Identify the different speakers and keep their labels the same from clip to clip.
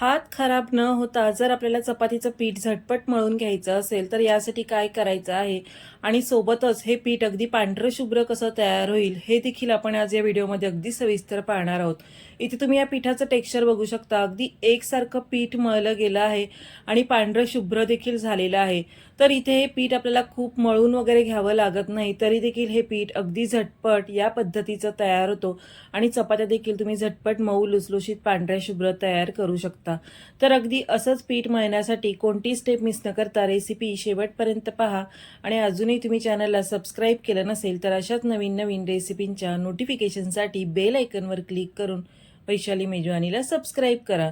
Speaker 1: हात खराब न होता जर आपल्याला चपातीचं पीठ झटपट मळून घ्यायचं असेल तर यासाठी काय करायचं आहे? आणि सोबतच हे पीठ अगदी पांढरं शुभ्र कसं तयार होईल हे देखील आपण आज या व्हिडिओमध्ये अगदी सविस्तर पाहणार आहोत. इथे तुम्ही या पिठाचं टेक्स्चर बघू शकता. अगदी एकसारखं पीठ मळलं गेलं आहे आणि पांढरं शुभ्र देखील झालेलं आहे. तर इथे हे पीठ आपल्याला खूप मळून वगैरे घ्यावं लागत नाही तरी देखील हे पीठ अगदी झटपट या पद्धतीचं तयार होतो. आणि चपात्या देखील तुम्ही झटपट मऊ लुसलुशीत पांढऱ्या शुभ्र तयार करू शकता. तर अगदी असंच पीठ मळण्यासाठी कोणती स्टेप मिस न करता रेसिपी शेवटपर्यंत पहा. आणि अजूनही तुम्ही चॅनलला सबस्क्राईब केलं नसेल तर अशाच नवीन नवीन रेसिपींच्या नोटिफिकेशनसाठी बेल आयकनवर क्लिक करून वैशाली मेजवानीला सबस्क्राईब करा.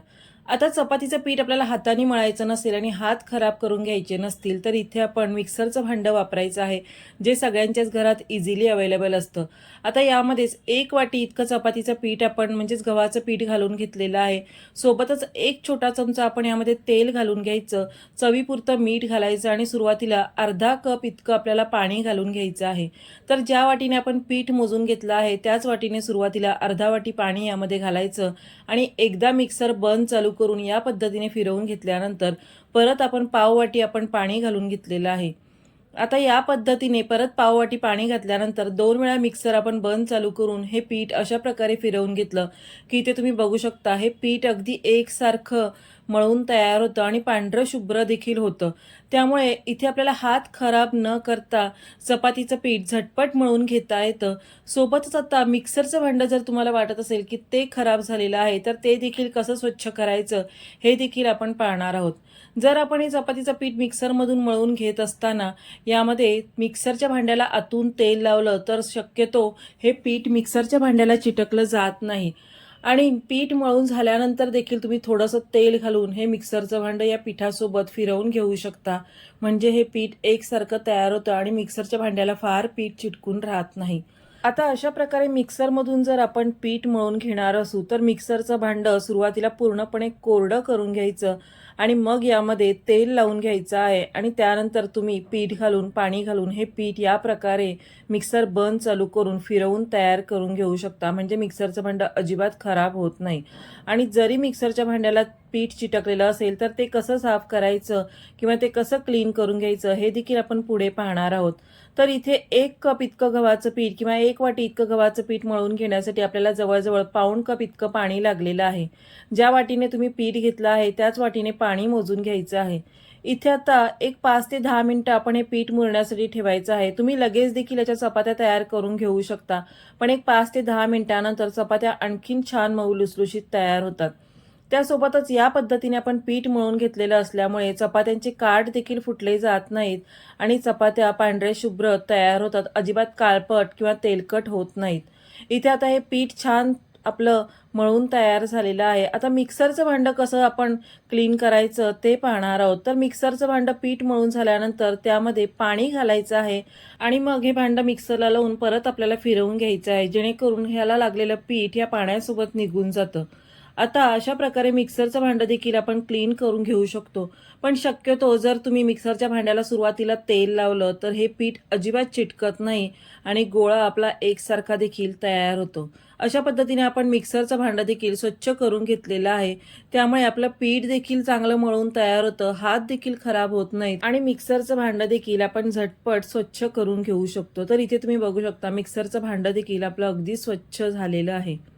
Speaker 1: आता चपातीचं पीठ आपल्याला हाताने मळायचं नसेल आणि हात खराब करून घ्यायचे नसतील तर इथे आपण मिक्सरचं भांडं वापरायचं आहे जे सगळ्यांच्याच घरात इझिली अवेलेबल असतं. आता यामध्येच एक वाटी इतकं चपातीचं पीठ आपण म्हणजेच गव्हाचं पीठ घालून घेतलेलं आहे. सोबतच एक छोटा चमचा आपण यामध्ये तेल घालून घ्यायचं चवीपुरतं मीठ घालायचं आणि सुरुवातीला अर्धा कप इतकं आपल्याला पाणी घालून घ्यायचं आहे. तर ज्या वाटीने आपण पीठ मोजून घेतलं आहे त्याच वाटीने सुरुवातीला अर्धा वाटी पाणी यामध्ये घालायचं आणि एकदा मिक्सर बंद चालू करून या पद्धतीने फिरवून घेतल्यानंतर परत आपण पाववाटी आपण पाणी घालून घेतलेलं आहे. आता या पद्धतीने परत पाववाटी पाणी घातल्यानंतर दोन वेळा मिक्सर आपण बंद चालू करून हे पीठ अशा प्रकारे फिरवून घेतलं की ते तुम्ही बघू शकता हे पीठ अगदी एकसारखं मळून तयार होतं आणि पांढरं शुभ्र देखील होतं. त्यामुळे इथे आपल्याला हात खराब न करता चपातीचं पीठ झटपट मळून घेता येतं. सोबतच आता मिक्सरचं भांडं जर तुम्हाला वाटत असेल की ते खराब झालेलं आहे तर ते देखील कसं स्वच्छ करायचं हे देखील आपण पाहणार आहोत. जर आपण हे चपातीचं पीठ मिक्सरमधून मळून घेत असताना यामध्ये मिक्सरच्या भांड्याला आतून तेल लावलं तर शक्यतो हे पीठ मिक्सरच्या भांड्याला चिटकलं जात नाही. आणि पीठ मळून झाल्यानंतर देखील तुम्ही थोडंसं तेल घालून हे मिक्सरचं भांडं या पिठासोबत फिरवून घेऊ शकता. म्हणजे हे पीठ एकसारखं तयार होतं आणि मिक्सरच्या भांड्याला फार पीठ चिटकून राहत नाही. आता अशा प्रकारे मिक्सरमधून जर आपण पीठ मळून घेणार असू तर मिक्सरचं भांडं सुरुवातीला पूर्णपणे कोरडं करून घ्यायचं आणि मग यामध्ये तेल लावून घ्यायचं आहे आणि त्यानंतर तुम्ही पीठ घालून पाणी घालून हे पीठ या प्रकारे मिक्सर बंद चालू करून फिरवून तयार करून घेऊ शकता. म्हणजे मिक्सरचं भांडं अजिबात खराब होत नाही. आणि जरी मिक्सरच्या भांड्याला पीठ चिटकलेलं असेल तर ते कसं साफ करायचं किंवा ते कसं क्लीन करून घ्यायचं हे देखील आपण पुढे पाहणार आहोत. तर इथे एक कप इतकं गव्हाचं पीठ किंवा एक वाटी इतकं गव्हाचं पीठ मळून घेण्यासाठी आपल्याला जवळजवळ पाऊण कप इतकं पाणी लागलेलं आहे. ज्या वाटीने तुम्ही पीठ घेतलं आहे त्याच वाटीने पाणी मोजून घ्यायचं आहे. इथे आता एक पाच ते दहा मिनटं आपण हे पीठ मुरण्यासाठी ठेवायचं आहे. तुम्ही लगेच देखील याच्या चपात्या तयार करून घेऊ शकता. पण एक पाच ते दहा मिनिटानंतर चपात्या आणखीन छान मऊ लुसलुशीत तयार होतात. त्यासोबतच या पद्धतीने आपण पीठ मळून घेतलेलं असल्यामुळे चपात्यांचे काठ देखील फुटले जात नाहीत आणि चपात्या पांढरे शुभ्र तयार होतात अजिबात काळपट किंवा तेलकट होत नाहीत. इथे आता हे पीठ छान आपलं मळून तयार झालेलं आहे. आता मिक्सरचं भांडं कसं आपण क्लीन करायचं ते पाहणार आहोत. तर मिक्सरचं भांडं पीठ मळून झाल्यानंतर त्यामध्ये पाणी घालायचं आहे आणि मग हे भांडं मिक्सरला लावून परत आपल्याला फिरवून घ्यायचं आहे. जेणेकरून ह्याला लागलेलं पीठ या पाण्यासोबत निघून जातं. आता अशा प्रकारे मिक्सरचं भांडं देखील आपण क्लीन करून घेऊ शकतो. पण शक्यतो जर तुम्ही मिक्सरच्या भांड्याला सुरुवातीला तेल लावलं तर हे पीठ अजिबात चिटकत नाही आणि गोळा आपला एकसारखा देखील तयार होतो. अशा पद्धतीने आपण मिक्सरचं भांडं देखील स्वच्छ करून घेतलेलं आहे. त्यामुळे आपलं पीठ देखील चांगलं मळून तयार होतं हात देखील खराब होत नाहीत आणि मिक्सरचं भांडं देखील आपण झटपट स्वच्छ करून घेऊ शकतो. तर इथे तुम्ही बघू शकता मिक्सरचं भांडं देखील आपलं अगदी स्वच्छ झालेलं आहे.